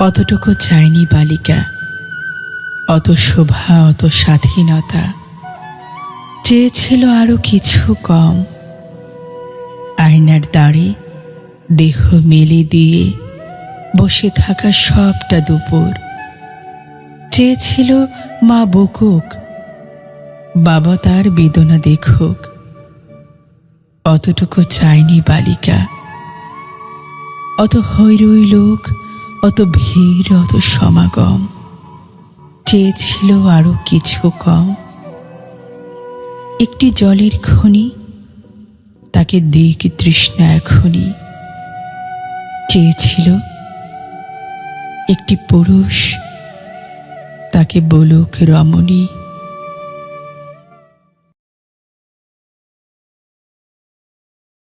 অতটুকু চায়নি বালিকা। অত শোভা, অত স্বাধীনতা। চেয়েছিল আরও কিছু কম। আয়নার দাঁড়ে দেহ মেলে দিয়ে বসে থাকা সবটা দুপুর। চেয়েছিল মা বকুক, বাবা তার বেদনা দেখুক। অতটুকু চায়নি বালিকা। অত হৈরই লোক অত ভিড়, অত সমাগম। চেয়েছিল আরও কিছু কম। একটি জলের খনি, তাকে দিক তৃষ্ণা এখনি চেয়েছিল একটি পুরুষ, তাকে বলুক রমণী।